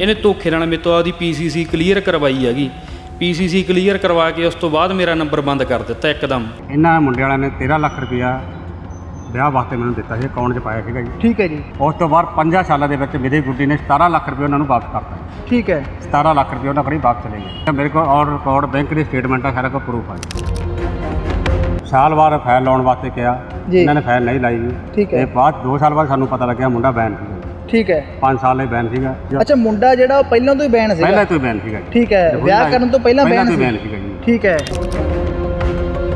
ਇਹਨੇ ਧੋਖੇ ਨਾਲ ਮੇਰੇ ਤੋਂ ਆਪਦੀ ਪੀਸੀਸੀ ਕਲੀਅਰ ਕਰਵਾਈ ਹੈਗੀ। ਪੀਸੀਸੀ ਕਲੀਅਰ ਕਰਵਾ ਕੇ ਉਸ ਤੋਂ ਬਾਅਦ ਮੇਰਾ ਨੰਬਰ ਬੰਦ ਕਰ ਦਿੱਤਾ ਇੱਕਦਮ। ਇਹਨਾਂ ਮੁੰਡੇ ਵਾਲਿਆਂ ਨੇ 13 ਲੱਖ ਰੁਪਇਆ ਵਿਆਹ ਵਾਸਤੇ ਮੈਨੂੰ ਦਿੱਤਾ ਸੀ ਅਕਾਊਂਟ 'ਚ ਪਾਇਆ ਸੀਗਾ ਜੀ। ਠੀਕ ਹੈ ਜੀ। ਉਸ ਤੋਂ ਬਾਅਦ 5 ਸਾਲਾਂ ਦੇ ਵਿੱਚ ਮੇਰੀ ਗੁੱਡੀ ਨੇ 17 ਲੱਖ ਰੁਪਏ ਉਹਨਾਂ ਨੂੰ ਵਾਪਸ ਕਰਤਾ। ਠੀਕ ਹੈ। 17 ਲੱਖ ਰੁਪਏ ਉਹਨਾਂ ਕੋਲ ਵਾਪਸ ਚਲੇ ਗਏ। ਮੇਰੇ ਕੋਲ ਔਰ ਰਿਕਾਰਡ ਬੈਂਕ ਦੀ ਸਟੇਟਮੈਂਟ ਆ ਸਾਰਾ ਕੁਝ ਪ੍ਰੂਫ ਆ ਸਾਲ ਬਾਅਦ ਫਾਈਲ ਲਾਉਣ ਵਾਸਤੇ ਕਿਹਾ। ਜੀ। ਇਹਨਾਂ ਨੇ ਫਾਈਲ ਨਹੀਂ ਲਾਈ ਜੀ। ਠੀਕ ਹੈ। ਇਹ ਬਾਅਦ 2 ਸਾਲ ਬਾਅਦ ਸਾਨੂੰ ਪਤਾ ਲੱਗਿਆ ਮੁੰਡਾ ਬੈਨ ਸੀਗਾ। ਠੀਕ ਹੈ। 5 ਸਾਲ ਲਈ ਬੈਨ ਸੀਗਾ। ਅੱਛਾ ਮੁੰਡਾ ਜਿਹੜਾ ਉਹ ਪਹਿਲਾਂ ਤੋਂ ਹੀ ਬੈਨ ਸੀਗਾ? ਪਹਿਲਾਂ ਤੋਂ ਹੀ ਬੈਨ ਸੀਗਾ ਜੀ। ਠੀਕ ਹੈ ਜਦੋਂ ਵਿਆਹ ਕਰਨ ਤੋਂ ਪਹਿਲਾਂ ਪਹਿਲਾਂ ਬੈਨ ਤੋਂ ਸੀ? ਬੈਨ ਸੀਗਾ ਜੀ। ਠੀਕ ਹੈ।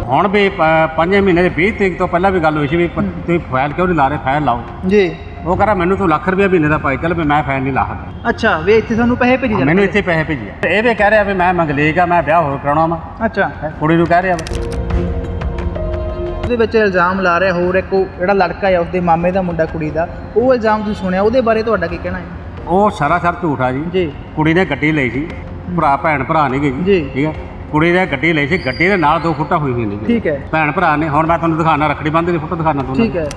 ਹੁਣ ਵੀ ਪ- ਪੰਜੇ ਮਹੀਨੇ ਦੇ 20 ਤਰੀਕ ਤੋਂ ਪਹਿਲਾਂ ਵੀ ਗੱਲ ਹੋਈ ਸੀ ਵੀ ਪ- ਤੁਸੀਂ ਫਾਈਲ ਕਿਉਂ ਨਹੀਂ ਲਾ ਰਹੇ? ਫਾਈਲ ਲਾਓ। ਜੀ। ਉਹ ਕਹਿੰਦਾ ਮੈਨੂੰ ਤੂੰ ਲੱਖ ਰੁਪਏ ਮਹੀਨੇ ਦਾ ਪਾਈ ਚੱਲ ਵੀ ਮੈਂ ਫਾਈਲ ਨਹੀਂ ਲਾ ਸਕਦਾ। ਅੱਛਾ ਵੇ ਇੱਥੇ ਸਾਨੂੰ ਪੈਸੇ ਭੇਜੀ ਜਾਂਦੇ ਮੈਨੂੰ ਇੱਥੇ ਪੈਸੇ ਭੇਜਿਆ ਇਹ ਵੀ ਕਹਿ ਰਿਹਾ ਵੀ ਮੈਂ ਮੰਗਲੇਕ ਆ ਮੈਂ ਵਿਆਹ ਹੋਰ ਕਰਾਉਣਾ ਵਾ। ਅੱਛਾ। ਹੈਂ, ਕੁੜੀ ਨੂੰ ਕਹਿ ਰਿਹਾ ਵਾ। ਉਹਦੇ ਵਿੱਚ ਇਲਜ਼ਾਮ ਲਾ ਰਿਹਾ ਹੋਰ ਇੱਕ ਉਹ ਜਿਹੜਾ ਲੜਕਾ ਹੈ ਉਸਦੇ ਮਾਮੇ ਦਾ ਮੁੰਡਾ ਕੁੜੀ ਦਾ ਉਹ ਇਲਜ਼ਾਮ ਤੁਸੀਂ ਸੁਣਿਆ? ਉਹਦੇ ਬਾਰੇ ਤੁਹਾਡਾ ਕੀ ਕਹਿਣਾ ਹੈ? ਉਹ ਸਰਾਸਰ ਝੂਠ ਆ ਜੀ। ਜੀ। ਕੁੜੀ ਨੇ ਗੱਡੀ ਲਈ ਸੀ। ਭਰਾ ਭੈਣ ਭਰਾ ਨਹੀਂ ਗਏ ਜੀ। ਠੀਕ ਹੈ ਕੁੜੀ ਨੇ ਗੱਡੀ ਲਈ ਸੀ। ਗੱਡੀ ਦੇ ਨਾਲ ਦੋ ਫੁੱਟਾ ਹੋਈ ਹੋਈ ਨਹੀਂ ਠੀਕ ਹੈ। ਭੈਣ ਭਰਾ ਨੇ। ਹੁਣ ਮੈਂ ਤੁਹਾਨੂੰ ਦਿਖਾਣਾ ਰੱਖੜੀ ਬੰਨ੍ਹਦੀ ਦੀ ਫੋਟੋ ਦਿਖਾਣਾ ਤੁਹਾਨੂੰ। ਠੀਕ ਹੈ।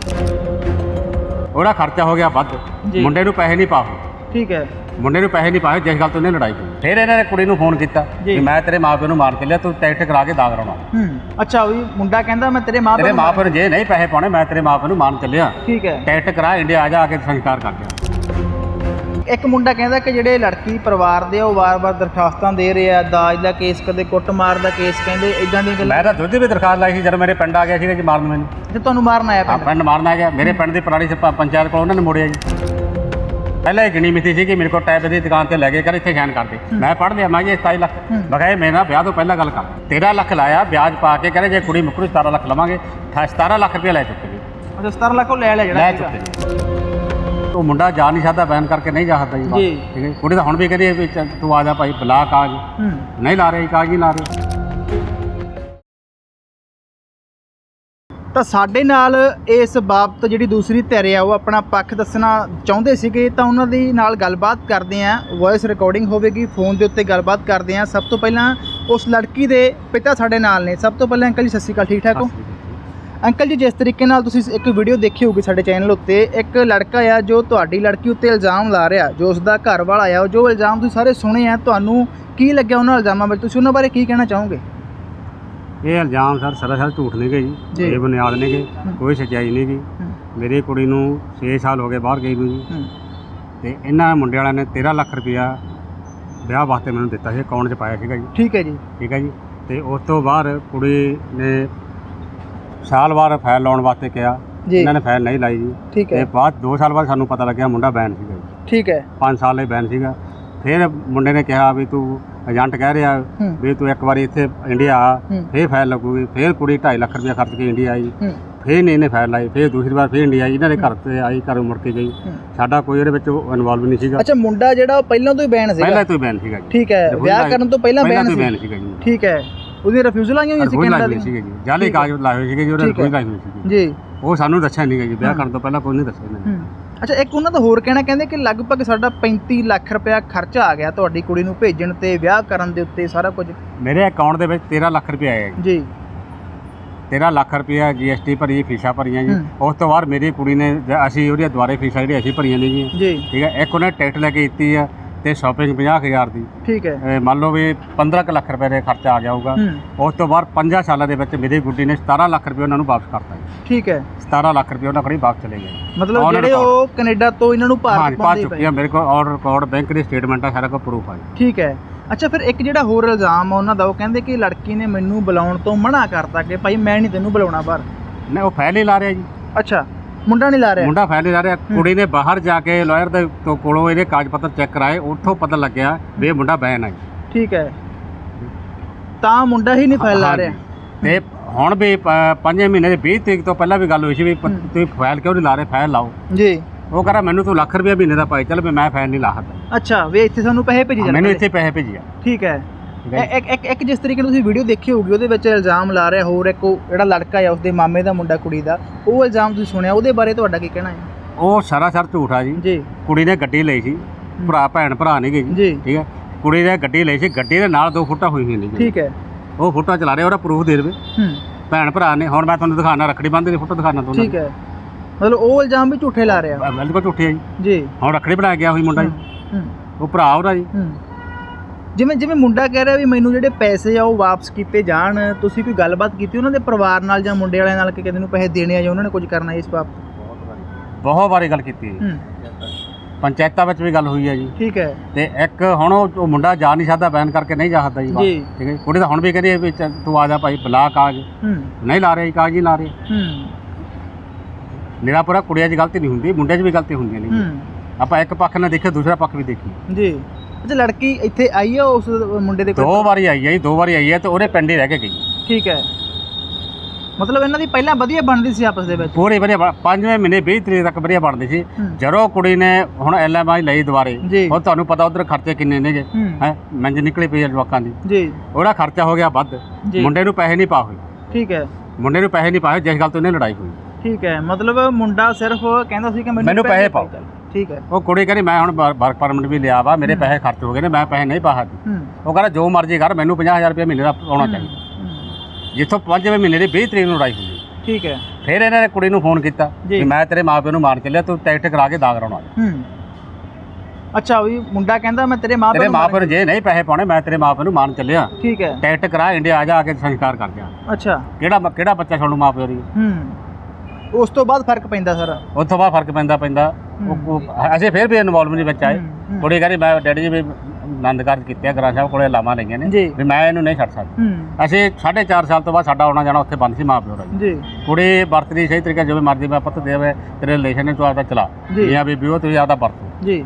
ਉਹਦਾ ਖਰਚਾ ਹੋ ਗਿਆ ਵੱਧ। ਮੁੰਡੇ ਨੂੰ ਪੈਸੇ ਨਹੀਂ ਪਾਓ। ਠੀਕ ਹੈ। ਮੁੰਡੇ ਨੂੰ ਪੈਸੇ ਨਹੀਂ ਪਾਏ ਜਿਸ ਗੱਲ ਤੋਂ ਇਹਨੇ ਲੜਾਈ ਹੋਈ। ਫਿਰ ਇਹਨਾਂ ਨੇ ਕੁੜੀ ਨੂੰ ਫੋਨ ਕੀਤਾ ਜੀ। ਕਿ ਮੈਂ ਤੇਰੇ ਮਾਪਿਆਂ ਨੂੰ ਮਾਰ ਕੇ ਲਿਆ ਤੂੰ ਟਿਕਟ ਕਰਾ ਕੇ ਦਾਗ ਕਰਾਉਣਾ ਹੂੰ ਅੱਛਾ ਉਹ ਮੁੰਡਾ ਕਹਿੰਦਾ ਮੈਂ ਤੇਰੇ ਮਾਂ ਤੇਰੇ ਮਾਪਿਆਂ ਨੂੰ ਜੇ ਨਹੀਂ ਪੈਸੇ ਪਾਉਣੇ ਮੈਂ ਤੇਰੇ ਮਾਪਿਆਂ ਨੂੰ ਮਾਰਨ ਚੱਲਿਆ। ਠੀਕ ਹੈ। ਟਿਕਟ ਕਰਾ ਇੰਡੀਆ ਆ ਜਾ ਆ ਕੇ ਸੰਸਕਾਰ ਕਰ ਗਿਆ ਇੱਕ ਮੁੰਡਾ ਕਹਿੰਦਾ ਕਿ ਜਿਹੜੇ ਲੜਕੀ ਪਰਿਵਾਰ ਦੇ ਆ, ਉਹ ਵਾਰ-ਵਾਰ ਦਰਖਾਸਤਾਂ ਦੇ ਰਹੇ ਆ ਦਾਜ ਦਾ ਕੇਸ ਕਦੇ ਕੁੱਟਮਾਰ ਦਾ ਕੇਸ ਕਹਿੰਦੇ ਇਦਾਂ ਦੀਆਂ ਗੱਲਾਂ ਮੈਂ ਤਾਂ ਦੁੱਧ ਵੀ ਦਰਖਾਸਤ ਲਾਈ ਸੀ ਜਦੋਂ ਮੇਰੇ ਪਿੰਡ ਆ ਗਿਆ ਸੀਗਾ ਜੀ ਮਾਰਨ ਮੈਨੂੰ। ਤੇ ਤੁਹਾਨੂੰ ਮਾਰਨ ਆਇਆ ਆ ਪਿੰਡ ਪਿੰਡ ਮਾਰਨ ਆ ਗਿਆ ਮੇਰੇ ਪਿੰਡ ਦੀ ਪੁਰਾਣੀ ਸਰਪੰਚ ਪੰਚਾਇਤ ਕੋਲ ਉਹਨਾਂ ਨੇ ਮੋੜਿਆ ਜੀ। ਪਹਿਲਾਂ ਇਹ ਗਿਣੀ ਮਿੱਤੀ ਸੀ ਕਿ ਮੇਰੇ ਕੋਲ ਟੈਬ ਦੀ ਦੁਕਾਨ ਤੇ ਲੈ ਕੇ ਕਰ ਇੱਥੇ ਸਾਈਨ ਕਰ ਦੇ। ਮੈਂ ਪੜ੍ਹ ਲਿਆ ਮੈਂ ਜੀ 27 ਲੱਖ। ਮੇਰੇ ਨਾਲ ਵਿਆਹ ਤੋਂ ਪਹਿਲਾਂ ਗੱਲ ਕਰ। 13 ਲੱਖ ਲਾਇਆ ਵਿਆਜ ਪਾ ਕੇ ਕਹਿੰਦੇ ਜੇ ਕੁੜੀ ਮੁੱਕਰੂ 17 ਲੱਖ ਲਵਾਂਗੇ। ਅਠਾ- 17 ਲੱਖ ਰੁਪਏ ਲੈ ਚੁੱਕੇ ਜੀ ਅੱਛਾ 17 ਲੱਖ ਉਹ ਲੈ ਲਿਆ ਲੈ ਜਿਹੜਾ ਚੁੱਕੇ ਜੀ ਉਹ ਮੁੰਡਾ ਜਾ ਨਹੀਂ ਸਕਦਾ ਬੈਨ ਕਰਕੇ ਨਹੀਂ ਜਾ ਸਕਦਾ ਜੀ। ਠੀਕ ਹੈ। ਕੁੜੀ ਤਾਂ ਹੁਣ ਵੀ ਕਹਿੰਦੀ ਹੈ ਵੀ ਤੂੰ ਆ ਜਾ ਭਾਈ ਬੁਲਾ ਕਾਗਜ਼ ਨਹੀਂ ਲਾ ਰਹੇ ਕਾਗਜ਼ ਨਹੀਂ ਲਾ ਰਹੇ। ਤਾਂ ਸਾਡੇ ਨਾਲ ਇਸ ਬਾਬਤ ਜਿਹੜੀ ਦੂਸਰੀ ਧਿਰ ਆ ਉਹ ਆਪਣਾ ਪੱਖ ਦੱਸਣਾ ਚਾਹੁੰਦੇ ਸੀਗੇ ਤਾਂ ਉਹਨਾਂ ਦੀ ਨਾਲ ਗੱਲਬਾਤ ਕਰਦੇ ਆ। ਵੌਇਸ ਰਿਕਾਰਡਿੰਗ ਹੋਵੇਗੀ ਫੋਨ ਦੇ ਉੱਤੇ ਗੱਲਬਾਤ ਕਰਦੇ ਆ। ਸਭ ਤੋਂ ਪਹਿਲਾਂ ਉਸ ਲੜਕੀ ਦੇ ਪਿਤਾ ਸਾਡੇ ਨਾਲ ਨੇ। ਸਭ ਤੋਂ ਪਹਿਲਾਂ ਅੰਕਲ ਜੀ ਸਤਿ ਸ਼੍ਰੀ ਅਕਾਲ ਠੀਕ ਠਾਕ ਹੋ ਅੰਕਲ ਜੀ। ਜਿਸ ਤਰੀਕੇ ਨਾਲ ਤੁਸੀਂ ਇੱਕ ਵੀਡੀਓ ਦੇਖੀ ਹੋਊਗੀ ਸਾਡੇ ਚੈਨਲ ਉੱਤੇ ਇੱਕ ਲੜਕਾ ਆ ਜੋ ਤੁਹਾਡੀ ਲੜਕੀ ਉੱਤੇ ਇਲਜ਼ਾਮ ਲਾ ਰਿਹਾ ਜੋ ਉਸ ਦਾ ਘਰ ਵਾਲਾ ਆ ਜੋ ਇਲਜ਼ਾਮ ਤੁਸੀਂ ਸਾਰੇ ਸੁਣੇ ਆ ਤੁਹਾਨੂੰ ਕੀ ਲੱਗਿਆ ਉਹਨਾਂ ਇਲਜ਼ਾਮਾਂ ਬਾਰੇ? ਤੁਸੀਂ ਉਹਨਾਂ ਬਾਰੇ ਕੀ ਕਹਿਣਾ ਚਾਹੋਗੇ? ਇਹ ਇਲਜ਼ਾਮ ਸਰ ਸਰਾਸਰ ਝੂਠ ਨੇਗੇ ਜੀ। ਜੀ। ਇਹ ਬੁਨਿਆਦ ਨੇਗੇ ਹੂੰ। ਕੋਈ ਸੱਚਾਈ ਨਹੀਂ ਗੀ। ਹੂੰ, ਮੇਰੀ ਕੁੜੀ ਨੂੰ 6 ਸਾਲ ਹੋ ਗਏ ਬਾਹਰ ਗਈ ਨੂੰ ਜੀ। ਤੇ ਇਹਨਾਂ ਮੁੰਡੇ ਵਾਲਿਆਂ ਨੇ 13 ਲੱਖ ਰੁਪਇਆ ਵਿਆਹ ਵਾਸਤੇ ਮੈਨੂੰ ਦਿੱਤਾ ਸੀ ਅਕਾਊਂਟ 'ਚ ਪਾਇਆ ਸੀਗਾ ਜੀ। ਠੀਕ ਹੈ ਜੀ। ਠੀਕ ਹੈ ਜੀ। ਤੇ ਉਸ ਤੋਂ ਬਾਅਦ ਕੁੜੀ ਨੇ ਸਾਲ ਬਾਅਦ ਫਾਈਲ ਲਾਉਣ ਵਾਸਤੇ ਕਿਹਾ। ਇਹਨਾਂ ਨੇ ਫਾਈਲ ਨਹੀਂ ਲਾਈ ਜੀ। ਠੀਕ ਤੇ ਹੈ ਬਾਅਦ 2 ਸਾਲ ਬਾਅਦ ਸਾਨੂੰ ਪਤਾ ਲੱਗਿਆ ਮੁੰਡਾ ਬੈਨ ਸੀਗਾ ਜੀ। ਠੀਕ ਹੈ। 5 ਸਾਲ ਲਈ ਬੈਨ ਸੀਗਾ। ਫਿਰ ਮੁੰਡੇ ਨੇ ਕਿਹਾ ਵੀ ਤੂੰ ਏਜੰਟ ਕਹਿ ਰਿਹਾ ਵੀ ਤੂੰ ਇੱਕ ਵਾਰੀ ਇੱਥੇ ਇੰਡੀਆ ਆ ਫੇਰ ਫਾਈਲ ਲੱਗੂਗੀ ਫੇਰ ਕੁੜੀ 2.5 ਲੱਖ ਰੁਪਇਆ ਖਰਚ ਕੇ ਇੰਡੀਆ ਆਈ। ਫੇਰ ਨਹੀਂ ਇਹਨੇ ਫਾਈਲ ਲਾਈ ਫੇਰ ਦੂਸਰੀ ਵਾਰ ਫੇਰ ਇੰਡੀਆ ਆਈ ਇਹਨਾਂ ਦੇ ਘਰ ਤੇ ਆਈ ਘਰੋਂ ਮੁੜ ਕੇ ਗਈ। ਸਾਡਾ ਕੋਈ ਇਹਦੇ ਵਿੱਚ ਇਨਵੋਲਵ ਨਹੀਂ ਸੀਗਾ। ਅੱਛਾ ਮੁੰਡਾ ਜਿਹੜਾ ਉਹ ਪਹਿਲਾਂ ਤੋਂ ਹੀ ਬੈਨ ਸੀਗਾ? ਪਹਿਲਾਂ ਤੋਂ ਹੀ ਬੈਨ ਸੀਗਾ ਜੀ। ਠੀਕ ਹੈ ਵਿਆਹ ਕਰਨ ਤੋਂ ਪਹਿਲਾਂ ਬੈਨ ਸੀ। ਸੀਗਾ ਜੀ। ਠੀਕ ਹੈ ਉਹਦੀ ਰਿਫਿਊਜ਼ਲ ਆਈਆਂ ਹੋਈਆਂ ਸੀ ਕੈਨੇਡਾ ਦੀ ਸੀਗੇ ਜੀ। ਜਾਲੀ। ਕਾਗਜ਼ ਲਾਏ ਹੋਏ ਸੀਗੇ ਜੀ ਉਹਨੇ। ਕੋਈ ਲਾਈ ਹੋਈ ਸੀਗੀ। ਜੀ। ਉਹ ਸਾਨੂੰ ਦੱਸਿਆ ਨਹੀਂ ਜੀ ਵਿਆਹ ਕਰਨ ਤੋਂ ਪਹਿਲਾਂ ਕੋਈ ਨਹੀਂ ਦੱਸਿਆ ਇਹਨਾਂ ਨੇ। ਅੱਛਾ ਇੱਕ ਉਹਨਾਂ ਦਾ ਹੋਰ ਕਹਿਣਾ ਕਹਿੰਦੇ ਕਿ ਲਗਭਗ ਸਾਡਾ 35 ਲੱਖ ਰੁਪਇਆ ਖਰਚਾ ਆ ਗਿਆ ਤੁਹਾਡੀ ਕੁੜੀ ਨੂੰ ਭੇਜਣ ਤੇ ਵਿਆਹ ਕਰਨ ਦੇ ਉੱਤੇ ਸਾਰਾ ਕੁਝ। ਮੇਰੇ ਅਕਾਊਂਟ ਦੇ ਵਿੱਚ 13 ਲੱਖ ਰੁਪਏ ਆਇਆ ਜੀ। ਜੀ। 13 ਲੱਖ ਰੁਪਏ ਜੀਐਸਟੀ ਭਰੀ ਫੀਸਾਂ ਭਰੀਆਂ ਜੀ। ਉਸ ਤੋਂ ਬਾਅਦ ਮੇਰੀ ਕੁੜੀ ਨੇ ਅਸੀਂ ਉਹਦੀਆਂ ਦੁਆਰੇ ਫੀਸਾਂ ਜਿਹੜੀ ਅਸੀਂ ਭਰੀਆਂ ਨੇ ਜੀ। ਠੀਕ ਹੈ ਇੱਕ ਉਹਨੇ ਟਿਕਟ ਲੈ ਕੇ ਦਿੱਤੀ ਆ। ਤੇ ਸ਼ਾਪਿੰਗ 50000 ਦੀ। ਠੀਕ ਹੈ। ਇਹ ਮੰਨ ਲਓ ਵੀ 15 ਕੁ ਲੱਖ ਰੁਪਏ ਦੇ ਖਰਚਾ ਆ ਗਿਆ ਹੋਊਗਾ ਉਸ ਤੋਂ ਬਾਅਦ 5 ਸਾਲਾਂ ਦੇ ਵਿੱਚ ਮੇਰੀ ਗੁੱਡੀ ਨੇ 17 ਲੱਖ ਰੁਪਏ ਉਹਨਾਂ ਨੂੰ ਵਾਪਸ ਕਰਤਾ ਜੀ। ਠੀਕ ਹੈ। 17 ਲੱਖ ਰੁਪਏ ਉਹਨਾਂ ਕੋਲ ਵਾਪਸ ਚਲੇ ਗਏ। ਮਤਲਬ ਜਿਹੜੇ। ਉਹ ਕੈਨੇਡਾ ਤੋਂ ਇਹਨਾਂ ਨੂੰ ਭਾਰਤ ਪਾ ਚੁੱਕੀ ਆ ਮੇਰੇ ਕੋਲ ਔਰ ਰਿਕਾਰਡ ਬੈਂਕ ਦੀ ਸਟੇਟਮੈਂਟ ਆ ਸਾਰਾ ਕੁਝ ਪ੍ਰੂਫ ਆ ਜੀ। ਠੀਕ ਹੈ। ਅੱਛਾ ਫਿਰ ਇੱਕ ਜਿਹੜਾ ਹੋਰ ਇਲਜ਼ਾਮ ਆ ਉਹਨਾਂ ਦਾ ਉਹ ਕਹਿੰਦੇ ਕਿ ਲੜਕੀ ਨੇ ਮੈਨੂੰ ਬੁਲਾਉਣ ਤੋਂ ਮਨਾ ਕਰਤਾ ਕਿ ਭਾਈ ਮੈਂ ਨਹੀਂ ਤੈਨੂੰ ਬੁਲਾਉਣਾ ਬਾਹਰ। ਨਹੀਂ ਉਹ ਫਾਈਲ ਹੀ ਲਾ ਰਿਹਾ ਜੀ। ਅੱਛਾ। ਮੁੰਡਾ ਨਹੀਂ ਲਾ ਰਿਹਾ। ਮੁੰਡਾ ਫਾਈਲ ਹੀ ਲਾ ਰਿਹਾ। ਕੁੜੀ ਨੇ ਬਾਹਰ ਜਾ ਕੇ ਲਾਇਰ ਦੇ ਤੋਂ ਕੋਲੋਂ ਇਹਦੇ ਕਾਗਜ਼ ਪੱਤਰ ਚੈੱਕ ਕਰਾਏ ਉੱਥੋਂ ਪਤਾ ਲੱਗਿਆ ਵੀ ਇਹ ਮੁੰਡਾ ਬੈਨ ਆ ਜੀ ਠੀਕ ਹੈ। ਤਾਂ ਮੁੰਡਾ ਹੀ ਨਹੀਂ ਫਾਈਲ ਲਾ ਰਿਹਾ। ਤੇ ਹੁਣ ਵੀ ਪ- ਪੰਜਵੇਂ ਮਹੀਨੇ ਦੇ 20 ਤਰੀਕ ਤੋਂ ਪਹਿਲਾਂ ਵੀ ਗੱਲ ਹੋਈ ਸੀ ਵੀ ਤੁਸੀਂ ਫਾਈਲ ਕਿਉਂ ਨਹੀਂ ਲਾ ਰਹੇ? ਫਾਈਲ ਲਾਓ। ਜੀ। ਉਹ ਕਹਿੰਦਾ ਮੈਨੂੰ ਤੂੰ ਲੱਖ ਰੁਪਏ ਮਹੀਨੇ ਦਾ ਪਾਈ ਚੱਲ ਮੈਂ ਫਾਈਲ ਨਹੀਂ ਲਾ ਸਕਦਾ। ਅੱਛਾ ਵੇ ਇੱਥੇ ਸਾਨੂੰ ਪੈਸੇ ਭੇਜੀ ਜਾਂਦੇ ਮੈਨੂੰ ਇੱਥੇ ਪੈਸੇ ਭੇਜਿਆ ਠੀਕ ਹੈ। ਠੀਕ ਹੈ ਇੱਕ ਇੱਕ ਇੱਕ ਜਿਸ ਤਰੀਕੇ ਨਾਲ ਤੁਸੀਂ ਵੀਡੀਓ ਦੇਖੀ ਹੋਊਗੀ ਉਹਦੇ ਵਿੱਚ ਇਲਜ਼ਾਮ ਲਾ ਰਿਹਾ ਹੋਰ ਇੱਕ ਉਹ ਜਿਹੜਾ ਲੜਕਾ ਆ ਉਸਦੇ ਮਾਮੇ ਦਾ ਮੁੰਡਾ ਕੁੜੀ ਦਾ ਉਹ ਇਲਜ਼ਾਮ ਤੁਸੀਂ ਸੁਣਿਆ? ਉਹਦੇ ਬਾਰੇ ਤੁਹਾਡਾ ਕੀ ਕਹਿਣਾ ਹੈ? ਉਹ ਸਰਾਸਰ ਝੂਠ ਆ ਜੀ। ਜੀ। ਕੁੜੀ ਨੇ ਗੱਡੀ ਲਈ ਸੀ। ਭਰਾ ਭੈਣ ਭਰਾ ਨਹੀਂ ਗਏ ਜੀ। ਠੀਕ ਹੈ? ਕੁੜੀ ਨੇ ਗੱਡੀ ਲਈ ਸੀ। ਗੱਡੀ ਦੇ ਨਾਲ ਦੋ ਫੁੱਟਾ ਹੋਈ ਹੋਈ ਨਹੀਂ ਠੀਕ ਹੈ। ਉਹ ਫੋਟੋ ਚਲਾ ਰਿਹਾ ਉਹਦਾ ਪ੍ਰੂਫ ਦੇ ਦੇਵੇ। ਹੂੰ। ਭੈਣ ਭਰਾ ਨੇ। ਹੁਣ ਮੈਂ ਤੁਹਾਨੂੰ ਦਿਖਾਣਾ ਰੱਖੜੀ ਬੰਨ੍ਹਦੀ ਦੀ ਫੋਟੋ ਦਿਖਾਣਾ ਤੁਹਾਨੂੰ। ਠੀਕ ਹੈ। ਮਤਲਬ ਉਹ ਇਲਜ਼ਾਮ ਵੀ ਝੂਠੇ ਲਾ ਰਿਹਾ। ਬਿਲਕੁਲ ਝੂਠੇ ਆ ਜੀ। ਜੀ। ਹੁਣ ਰੱਖੜੀ ਬਣਾ ਗਿਆ ਹੋਈ ਮੁੰਡਾ ਜੀ। ਉਹ ਭਰਾ ਉਹਦਾ ਜੀ। ਜਿਵੇਂ ਜਿਵੇਂ ਮੁੰਡਾ ਕਹਿ ਰਿਹਾ ਵੀ ਮੈਨੂੰ ਜਿਹੜੇ ਪੈਸੇ ਆ ਉਹ ਵਾਪਸ ਕੀਤੇ ਜਾਣ ਤੁਸੀਂ ਕੋਈ ਗੱਲਬਾਤ ਕੀਤੀ ਉਹਨਾਂ ਦੇ ਪਰਿਵਾਰ ਨਾਲ ਜਾਂ ਮੁੰਡੇ ਵਾਲਿਆਂ ਨਾਲ ਕਿ ਕਿਸੇ ਨੂੰ ਪੈਸੇ ਦੇਣੇ ਆ ਜਾਂ ਉਹਨਾਂ ਨੇ ਕੁਝ ਕਰਨਾ ਇਸ ਬਾਬਤ? ਬਹੁਤ ਵਾਰੀ ਗੱਲ ਕੀਤੀ ਹੈ ਪੰਚਾਇਤਾਂ ਵਿੱਚ ਵੀ ਗੱਲ ਹੋਈ ਹੈ ਜੀ। ਠੀਕ ਹੈ। ਤੇ ਇੱਕ ਹੁਣ ਉਹ ਉਹ ਮੁੰਡਾ ਜਾ ਨਹੀਂ ਸਕਦਾ ਬੈਨ ਕਰਕੇ ਨਹੀਂ ਜਾ ਸਕਦਾ ਜੀ ਬਾਹਰ। ਜੀ। ਠੀਕ ਹੈ ਜੀ। ਕੁੜੀ ਤਾਂ ਹੁਣ ਵੀ ਕਹਿੰਦੀ ਹੈ ਵੀ ਚੱਲ ਤੂੰ ਆ ਜਾ ਭਾਈ ਬੁਲਾ ਕਾਗਜ਼। ਹੂੰ। ਨਹੀਂ ਲਾ ਰਹੇ ਜੀ, ਕਾਗਜ਼ ਹੀ ਲਾ ਰਹੇ। ਹੂੰ। ਮੇਰਾ ਪੂਰਾ ਕੁੜੀਆਂ 'ਚ ਗਲਤੀ ਨਹੀਂ ਹੁੰਦੀ ਮੁੰਡੇ 'ਚ ਵੀ ਗਲਤੀ ਹੁੰਦੀਆਂ ਨੇ ਜੀ। ਹੂੰ। ਆਪਾਂ ਇੱਕ ਪੱਖ ਨਾਲ ਦੇਖੇ ਦੂਸਰਾ ਪੱਖ ਵੀ ਦੇਖੀਏ। ਜੀ। ਅੱਛਾ ਲੜਕੀ ਇੱਥੇ ਆਈ ਆ ਉਸ ਮੁੰਡੇ ਦੇ ਕੋਲ? ਦੋ ਵਾਰੀ ਆਈ ਹੈ ਜੀ ਦੋ ਵਾਰੀ ਆਈ ਹੈ ਤੇ ਉਹਦੇ ਪਿੰਡ ਹੀ ਰਹਿ ਕੇ ਗਈ। ਠੀਕ ਹੈ। ਮਤਲਬ ਇਹਨਾਂ ਦੀ ਪਹਿਲਾਂ ਵਧੀਆ ਬਣਦੀ ਸੀ ਆਪਸ ਦੇ ਵਿੱਚ? ਪੂਰੀ ਵਧੀਆ ਬਣ- ਪੰਜਵੇਂ ਮਹੀਨੇ 20 ਤਰੀਕ ਤੱਕ ਵਧੀਆ ਬਣਦੀ ਸੀ। ਹੂੰ। ਜਦੋਂ ਕੁੜੀ ਨੇ ਹੁਣ ਐਲਐਮਆਈ ਲਈ ਦੁਬਾਰੇ ਜੀ। ਉਹ ਤੁਹਾਨੂੰ ਪਤਾ ਉਧਰ ਖਰਚੇ ਕਿੰਨੇ ਨੇਗੇ। ਹੂੰ। ਹੈ ਮੰਜ ਨਿਕਲੀ ਪਈ ਜਵਾਕਾਂ ਦੀ। ਜੀ। ਉਹਦਾ ਖਰਚਾ ਹੋ ਗਿਆ ਵੱਧ। ਜੀ। ਮੁੰਡੇ ਨੂੰ ਪੈਸੇ ਨਹੀਂ ਪਾ ਹੋਏ। ਠੀਕ ਹੈ। ਮੁੰਡੇ ਨੂੰ ਪੈਸੇ ਨਹੀਂ ਪਾਏ ਜਿਸ ਗੱਲ ਤੋਂ ਇਹਨੇ ਲੜਾਈ ਹੋਈ। ਠੀਕ ਹੈ। ਮਤਲਬ ਮੁੰਡਾ ਸਿਰਫ ਕਹਿੰਦਾ ਸੀ ਕਿ ਮੈਨੂੰ ਪੈਸੇ ਪਾਓ। ਠੀਕ ਹੈ। ਉਹ ਕੁੜੀ ਕਹਿੰਦੀ ਮੈਂ ਹੁਣ ਵਰਕ ਪਰਮਿਟ ਵੀ ਲਿਆ ਵਾ ਮੇਰੇ ਪੈਸੇ ਖਰਚ ਹੋ ਗਏ ਨੇ ਮੈਂ ਪੈਸੇ ਨਹੀਂ ਪਾ ਸਕਦੀ ਉਹ ਕਹਿੰਦਾ ਜੋ ਮਰਜ਼ੀ ਕਰ ਮੈਨੂੰ 50000 ਰੁਪਏ ਮਹੀਨੇ ਦਾ ਆਉਣਾ ਚਾਹੀਦਾ। ਜਿੱਥੋਂ ਪੰਜਵੇਂ ਮਹੀਨੇ ਦੀ 20 ਤਰੀਕ ਨੂੰ ਲੜਾਈ ਹੋਈ। ਠੀਕ ਹੈ। ਫਿਰ ਇਹਨਾਂ ਨੇ ਕੁੜੀ ਨੂੰ ਫੋਨ ਕੀਤਾ। ਕਿ ਮੈਂ ਤੇਰੇ ਮਾਪਿਆਂ ਨੂੰ ਮਾਰਨ ਚੱਲਿਆ ਤੂੰ ਟਿਕਟ ਕਰਾ ਕੇ ਦਾਗ ਕਰਾਉਣਾ ਹੂੰ। ਅੱਛਾ ਵੀ ਮੁੰਡਾ ਕਹਿੰਦਾ ਮੈਂ ਤੇਰੇ ਮਾਂ ਤੇਰੇ ਮਾਪਿਆਂ ਨੂੰ ਜੇ ਨਹੀਂ ਪੈਸੇ ਪਾਉਣੇ ਮੈਂ ਤੇਰੇ ਮਾਪਿਆਂ ਨੂੰ ਮਾਰਨ ਚੱਲਿਆ। ਠੀਕ ਹੈ। ਟਿਕਟ ਕਰਾ ਇੰਡੀਆ ਆ ਜਾ ਕੇ ਸੰਸਕਾਰ ਕਰ ਜਾ। ਅੱਛਾ। ਕਿਹੜਾ ਕਿਹੜਾ ਬੱਚਾ ਛੋੜੂ ਮਾਪਿਆਂ ਦੀ? ਹੂੰ। ਉਸ ਤੋਂ ਬਾਅਦ ਫ਼ਰਕ ਪੈਂਦਾ ਸਰ ਉਸ ਤੋਂ ਬਾਅਦ ਫ਼ਰਕ ਪੈਂਦਾ ਪੈਂਦਾ ਉਹ- ਉਹ- ਅਸੀਂ ਫਿਰ ਵੀ ਇਨਵੋਲਵ ਵਿੱਚ ਆਏ ਹੂੰ, ਹੂੰ। ਕੁੜੀ ਕਹਿੰਦੀ ਮੈਂ ਡੈਡੀ ਜੀ ਵੀ ਆਨੰਦ ਕਾਰਜ ਕੀਤੇ ਆ ਸਾਹਿਬ ਕੋਲੇ ਲਾਵਾਂ ਲਈਆਂ ਨੇ ਜੀ। ਵੀ ਮੈਂ ਇਹਨੂੰ ਨਹੀਂ ਛੱਡ ਸਕਦਾ ਹੂੰ ਅਸੀਂ 4.5 ਸਾਲ ਤੋਂ ਬਾਅਦ ਸਾਡਾ ਆਉਣਾ ਜਾਣਾ ਉੱਥੇ ਬੰਦ ਸੀ ਮਾਂ ਪਿਓ ਦਾ ਜੀ। ਜੀ ਕੁੜੀ ਵਰਤਦੀ ਸਹੀ ਤਰੀਕੇ ਜਿਵੇਂ ਮਰਜ਼ੀ ਮੈਂ ਪੁੱਤ ਦੇਵੇ ਤੇਰੇ ਰਿਲੇਸ਼ਨ ਨੇ ਤੂੰ ਆਪਦਾ ਚਲਾ ਜੀ। ਜਾਂ ਬੀਬੀ ਉਹ ਤੁਸੀਂ ਆਪਦਾ ਵਰਤੋ ਜੀ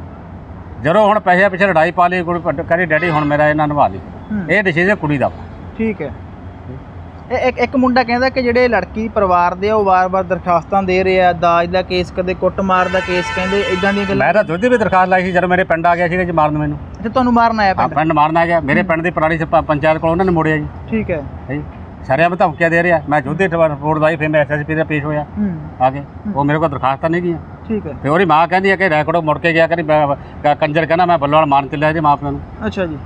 ਜਦੋਂ ਹੁਣ ਪੈਸੇ ਪਿੱਛੇ ਲੜਾਈ ਪਾ ਲਈ ਕੁੜੀ ਕਹਿੰਦੀ ਡੈਡੀ ਹੁਣ ਮੇਰਾ ਇਹਨਾਂ ਨਿਭਾ ਲਈ ਹੂੰ। ਇਹ ਡਿਸੀਜਨ ਕੁੜੀ ਦਾ। ਠੀਕ ਹੈ ਇੱਕ ਇੱਕ ਮੁੰਡਾ ਕਹਿੰਦਾ ਕਿ ਜਿਹੜੇ ਲੜਕੀ ਪਰਿਵਾਰ ਦੇ ਆ ਉਹ ਵਾਰ-ਵਾਰ ਦਰਖਾਸਤਾਂ ਦੇ ਰਹੇ ਆ ਦਾਜ ਦਾ ਕੇਸ ਕਦੇ ਕੁੱਟਮਾਰ ਦਾ ਕੇਸ ਕਹਿੰਦੇ ਇਦਾਂ ਦੀਆਂ ਗੱਲਾਂ ਮੈਂ ਤਾਂ ਦੁੱਧ ਦੀ ਵੀ ਦਰਖਾਸਤ ਲਾਈ ਸੀ ਜਦੋਂ ਮੇਰੇ ਪਿੰਡ ਆ ਗਿਆ ਸੀਗਾ ਜੀ ਮਾਰਨ ਮੈਨੂੰ। ਤੇ ਤੁਹਾਨੂੰ ਮਾਰਨ ਆਇਆ ਆ ਪਿੰਡ? ਪਿੰਡ ਮਾਰਨ ਆ ਗਿਆ। ਮੇਰੇ ਪਿੰਡ ਦੀ ਪੁਰਾਣੀ ਪ- ਪੰਚਾਇਤ ਕੋਲ ਉਹਨਾਂ ਨੇ ਮੋੜਿਆ ਜੀ। ਠੀਕ ਹੈ। ਹੈ? ਜੀ ਸਾਰਿਆਂ ਨੂੰ ਧਮਕੀਆਂ ਦੇ ਰਿਹਾ। ਮੈਂ ਜੋਧੇ ਰਿਪੋਰਟ ਲਾਈ ਫਿਰ ਮੈਂ ਐਸਐਸਪੀ ਦੇ ਪੇਸ਼ ਹੋਇਆ। ਹੂੰ। ਆ ਕੇ। ਉਹ ਮੇਰੇ ਕੋਲ ਦਰਖਾਸਤਾਂ ਨਹੀਂ ਗਈਆਂ। ਠੀਕ ਹੈ। ਫਿਰ ਉਹਦੀ ਮਾਂ ਕਹਿੰਦੀ ਹੈ ਕਿ ਰੈਕੋਰਡ ਮੁੜ ਕੇ ਗਿਆ ਕਹਿੰਦੀ ਮੈਂ- ਕ- ਕੰਜਰ ਕਹਿੰਦਾ ਮੈਂ ਬੱਲੋਂ ਵਾਲ ਮਾਰਨ ਚੱਲਿਆ ਇਹਦੇ ਮਾਂ ਪਿਓ ਨੂੰ। ਅੱਛਾ ਜੀ।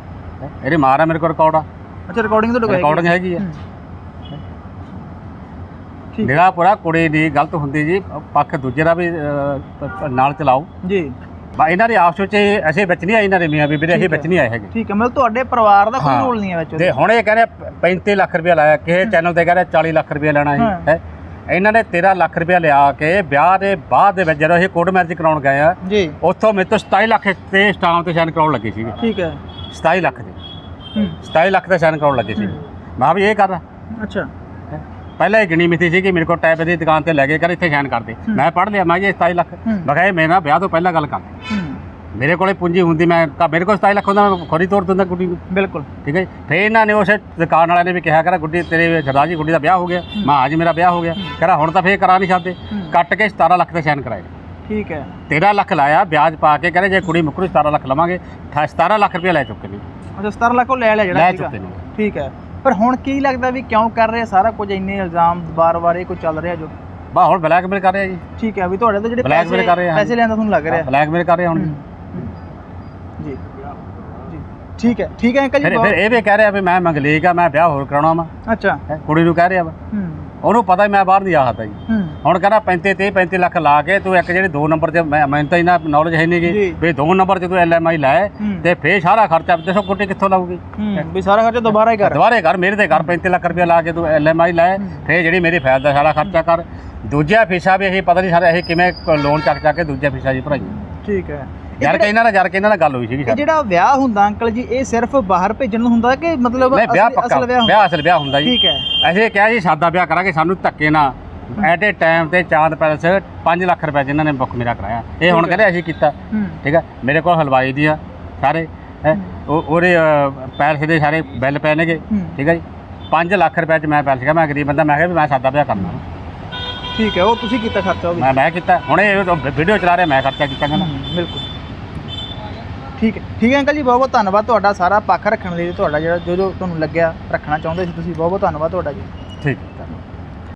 ਹੈਂ। ਇਹਦੀ ਮਾਂ ਆ ਮੇਰੇ ਕੋਲ ਰਿਕਾਰਡ ਆ। ਅੱਛਾ ਰਿਕਾਰਡਿੰਗ ਤੁਹਾਡੇ ਕੋਲ ਰਿਕਾਰਡਿੰਗ ਹੈਗੀ ਆ। ਹੂੰ। ਮੇਰਾ ਪੂਰਾ ਕੁੜੀ ਦੀ ਗਲਤ ਹੁੰਦੀ ਜੀ ਪੱਖ ਦੂਜੇ ਦਾ ਵੀ ਅਹ, ਨਾਲ ਚਲਾਓ। ਜੀ। ਬਾ ਇਹਨਾਂ ਦੇ ਆਪਸ ਵਿੱਚ ਇਹ- ਅਸੀਂ ਵਿੱਚ ਨਹੀਂ ਆਏ ਇਹਨਾਂ ਦੇ ਮੀਆਂ ਬੀਬੀ ਦੇ ਅਸੀਂ ਵਿੱਚ ਨਹੀਂ ਆਏ ਹੈਗੇ। ਠੀਕ ਹੈ ਮਤਲਬ ਤੁਹਾਡੇ ਪਰਿਵਾਰ ਦਾ ਕੋਈ ਹਾਂ। ਰੋਲ ਨਹੀਂ ਹੈ ਵਿੱਚ ਉਹਦੇ। ਤੇ ਹੁਣ ਇਹ ਕਹਿੰਦੇ 35 ਲੱਖ ਰੁਪਏ ਲਾਇਆ ਕਿਸੇ ਚੈਨਲ ਤੇ ਕਹਿੰਦੇ 40 ਲੱਖ ਰੁਪਏ ਲੈਣਾ ਹਾਂ। ਹੈ। ਇਹਨਾਂ ਨੇ 13 ਲੱਖ ਰੁਪਏ ਲਿਆ ਕੇ ਵਿਆਹ ਦੇ ਬਾਅਦ ਦੇ ਵਿੱਚ ਜਦੋਂ ਇਹ ਕੋਰਟ ਮੈਰਿਜ ਕਰਾਉਣ ਗਏ ਆ ਜੀ। ਉੱਥੋਂ ਮੇਰੇ ਤੋਂ 27 ਲੱਖ ਤੇ ਸਟਾਮ ਤੇ ਸਾਈਨ ਕਰਾਉਣ ਲੱਗੇ ਸੀਗੇ। ਠੀਕ ਹੈ। 27 ਲੱਖ ਦੇ। ਹੂੰ। 27 ਲੱਖ ਤੇ ਸਾਈਨ ਕਰਾਉਣ ਲੱਗੇ ਸੀ। ਮੈਂ ਕਿਹਾ ਵੀ ਇਹ ਕਰ ਅੱਛਾ। ਪਹਿਲਾਂ ਹੀ ਗਿਣੀ ਮਿੱਥੀ ਸੀ ਕਿ ਮੇਰੇ ਕੋਲ ਟੈਬ ਦੀ ਦੁਕਾਨ ਤੇ ਲੈ ਕੇ ਕਰ ਇੱਥੇ ਸਾਈਨ ਕਰ ਦੇ ਮੈਂ ਪੜ੍ਹ ਲਿਆ ਮੈਂ ਇਹ 27 ਲੱਖ। ਮੈਂ ਕਿਹਾ ਇਹ ਮੇਰੇ ਨਾਲ ਵਿਆਹ ਤੋਂ ਪਹਿਲਾਂ ਗੱਲ ਕਰ ਮੇਰੇ ਕੋਲੇ ਪੂੰਜੀ ਹੁੰਦੀ ਮੈਂ ਕਾ ਮੇਰੇ ਕੋਲ 27 ਲੱਖ ਹੁੰਦਾ ਮੈਂ ਖੋਰੀ ਤੋੜ ਦਿੰਦਾ ਕੁੜੀ ਨੂੰ। ਬਿਲਕੁਲ। ਠੀਕ ਹੈ ਜੀ। ਫਿਰ ਇਹਨਾਂ ਨੇ ਉਸ ਦੁਕਾਨ ਵਾਲਿਆਂ ਨੇ ਵੀ ਕਿਹਾ ਕਰਾ ਗੁੱਡੀ ਤੇਰੇ ਸਰਦਾਰ ਜੀ ਗੁੱਡੀ ਦਾ ਵਿਆਹ ਹੋ ਗਿਆ। ਮੈਂ ਅੱਜ ਮੇਰਾ ਵਿਆਹ ਹੋ ਗਿਆ। ਕਹਿੰਦਾ ਹੁਣ ਤਾਂ ਫੇਰ ਕਰਾ ਨਹੀਂ ਸਕਦੇ। ਕੱਟ ਕੇ 17 ਲੱਖ ਤੇ ਸਾਈਨ ਕਰਾਏ। ਠੀਕ ਹੈ। 13 ਲੱਖ ਲਾਇਆ ਵਿਆਜ ਪਾ ਕੇ ਕਹਿੰਦੇ ਜੇ ਕੁੜੀ ਮੁੱਕਰੂ 17 ਲੱਖ ਲਵਾਂਗੇ। ਅਠਾ- 17 ਲੱਖ ਰੁਪਏ ਲੈ ਚੁੱਕੇ ਨੇ। ਅੱਛਾ 17 ਲੱਖ ਉਹ ਲੈ ਲਿਆ ਜਿਹੜਾ ਲੈ। ਚੁੱਕੇ ਨੇ। ਠੀਕ ਹੈ। ਪਰ ਹੁਣ ਕੀ ਲੱਗਦਾ ਵੀ ਕਿਉਂ ਕਰ ਰਹੇ ਆ? ਸਾਰਾ ਕੁਝ ਇੰਨੇ ਇਲਜ਼ਾਮ ਵਾਰ-ਵਾਰ ਇਹ ਕੁਝ ਚੱਲ ਰਿਹਾ ਜੋ ਬਾ ਹੁਣ ਬਲੈਕਮੇਲ ਕਰ ਰਿਹਾ ਜੀ। ਠੀਕ ਹੈ ਵੀ ਤੁਹਾਡੇ ਤੋਂ ਜਿਹੜੇ ਪੈਸੇ ਕਰ ਰਹੇ ਆ, ਪੈਸੇ ਲੈਣ ਦਾ ਤੁਹਾਨੂੰ ਲੱਗ ਰਿਹਾ। ਬਲੈਕਮੇਲ ਕਰ ਰਿਹਾ ਹੁਣ ਜੀ। ਠੀਕ ਹੈ ਠੀਕ ਹੈ ਅੰਕਲ ਜੀ ਫਿਰ ਇਹ ਵੀ ਕਹਿ ਰਿਹਾ ਵੀ ਮੈਂ ਮੰਗਲੀਕ ਆ ਮੈਂ ਵਿਆਹ ਹੋਰ ਕਰਾਉਣਾ ਵਾ। ਅੱਛਾ। ਕੁੜੀ ਨੂੰ ਕਹਿ ਰਿਹਾ ਵਾ। ਹੂੰ। ਉਹਨੂੰ ਪਤਾ ਹੀ ਮੈਂ ਬਾਹਰ ਨਹੀਂ ਆ ਸਕਦਾ ਜੀ। ਹੂੰ। ਹੁਣ ਕਹਿੰਦਾ 35 30 35 ਲੱਖ ਲਾ ਕੇ ਤੂੰ ਇੱਕ ਜਿਹੜੇ ਦੋ ਨੰਬਰ 'ਚ ਮੈਂ ਮੈਨੂੰ ਤਾਂ ਇਹਨਾਂ ਨੌਲੇਜ ਹੈ ਨਹੀਂ ਜੀ। ਗੀ ਵੀ ਦੋ ਨੰਬਰ 'ਚ ਤੂੰ ਐਲਐਮਆਈ ਲਾਏ। ਤੇ ਫੇਰ ਸਾਰਾ ਖਰਚਾ ਦੱਸੋ ਕੁੱਟੀ ਕਿੱਥੋਂ ਲਾਊਗੀ? ਹੂੰ ਵੀ ਸਾਰਾ ਖਰਚਾ ਦੁਬਾਰਾ ਹੀ ਕਰ। ਦੁਬਾਰੇ ਘਰ ਮੇਰੇ ਤੇ ਘਰ 35 ਲੱਖ ਰੁਪਏ ਲਾ ਕੇ ਤੂੰ ਐਲਐਮਆਈ ਲਾਏ ਫੇਰ ਜਿਹੜੀ ਮੇਰੀ ਫਾਇਲ ਦਾ ਸਾਰਾ ਖਰਚਾ ਕਰ। ਦੂਜਿਆ ਫੀਸਾਂ ਵੀ ਇਹ ਪਤਾ ਨਹੀਂ ਸਾਰਾ ਇਹ ਕਿਵੇਂ ਲੋਨ ਚੱਕ ਚੱਕ ਕੇ ਦੂਜਿਆ ਫੀਸਾਂ ਜੀ ਭਰਾਈਆਂ ਠੀਕ ਹੈ। ਯਾਰ ਕਿ ਇਹਨਾਂ ਨਾਲ ਯਾਰ ਕਿ ਇਹਨਾਂ ਨਾਲ ਗੱਲ ਹੋਈ ਸੀਗੀ ਜਿਹੜਾ ਵਿਆਹ ਹੁੰਦਾ ਅੰਕਲ ਜੀ ਇਹ ਸਿਰਫ ਬਾਹਰ ਭੇਜਣ ਨੂੰ ਹੁੰਦਾ ਕਿ ਮਤਲਬ ਅਸਲੀ- ਵਿਆਹ ਹੁੰਦਾ? ਜੀ। ਠੀਕ ਹੈ। ਅਸੀਂ ਕਿਹਾ ਜੀ ਸਾਦਾ ਵਿਆਹ ਕਰਾਂਗੇ ਸਾਨੂੰ ਧੱਕੇ ਨਾ ਐਟ ਏ ਟਾਈਮ ਤੇ ਚਾਂਦ ਪੈਲਸ 5 ਲੱਖ ਰੁਪਏ ਜਿਨ੍ਹਾਂ ਨੇ ਬੁੱਕ ਮੇਰਾ ਕਰਾਇਆ। ਇਹ ਹੁਣ ਕਹਿੰਦੇ ਅਸੀਂ ਕੀਤਾ। ਠੀਕ ਹੈ? ਮੇਰੇ ਕੋਲ ਹਲਵਾਈ ਦੀ ਆ ਸਾਰੇ ਹੈਂ। ਉਹ ਉਹਦੇ ਅ, ਪੈਲਸ ਦੇ ਸਾਰੇ ਬਿੱਲ ਪਏ ਨੇਗੇ। ਠੀਕ ਹੈ ਜੀ? 5 ਲੱਖ ਰੁਪਏ ਚ ਮੈਂ ਪੈਲਸ ਗਿਆ ਮੈਂ ਗਰੀਬ ਬੰਦਾ ਮੈਂ ਕਿਹਾ ਵੀ ਮੈਂ ਸਾਦਾ ਵਿਆਹ ਕਰਨਾ। ਠੀਕ ਹੈ ਉਹ ਤੁਸੀਂ ਕੀਤਾ ਖਰਚਾ ਉਹ ਵੀ? ਮੈਂ ਮੈਂ ਕੀਤਾ। ਹੁਣ ਇਹ ਵੀਡੀਓ ਚਲਾ ਰਿਹਾ ਮੈਂ ਖਰਚਾ ਕੀਤਾ ਕਹਿੰਦਾ। ਬਿਲਕੁਲ। ਠੀਕ ਹੈ। ਠੀਕ ਹੈ ਅੰਕਲ ਜੀ ਬਹੁਤ ਬਹੁਤ ਧੰਨਵਾਦ ਤੁਹਾਡਾ ਸਾਰਾ ਪੱਖ ਰੱਖਣ ਲਈ ਤੁਹਾਡਾ ਜਿਹੜਾ ਜੋ ਜੋ ਤੁਹਾਨੂੰ ਲੱਗਿਆ ਰੱਖਣਾ ਚਾਹੁੰਦੇ ਸੀ ਤੁਸੀਂ ਬਹੁਤ ਬਹੁਤ ਧੰਨਵਾਦ ਤੁਹਾਡਾ ਜੀ। ਠੀਕ। ਹੈ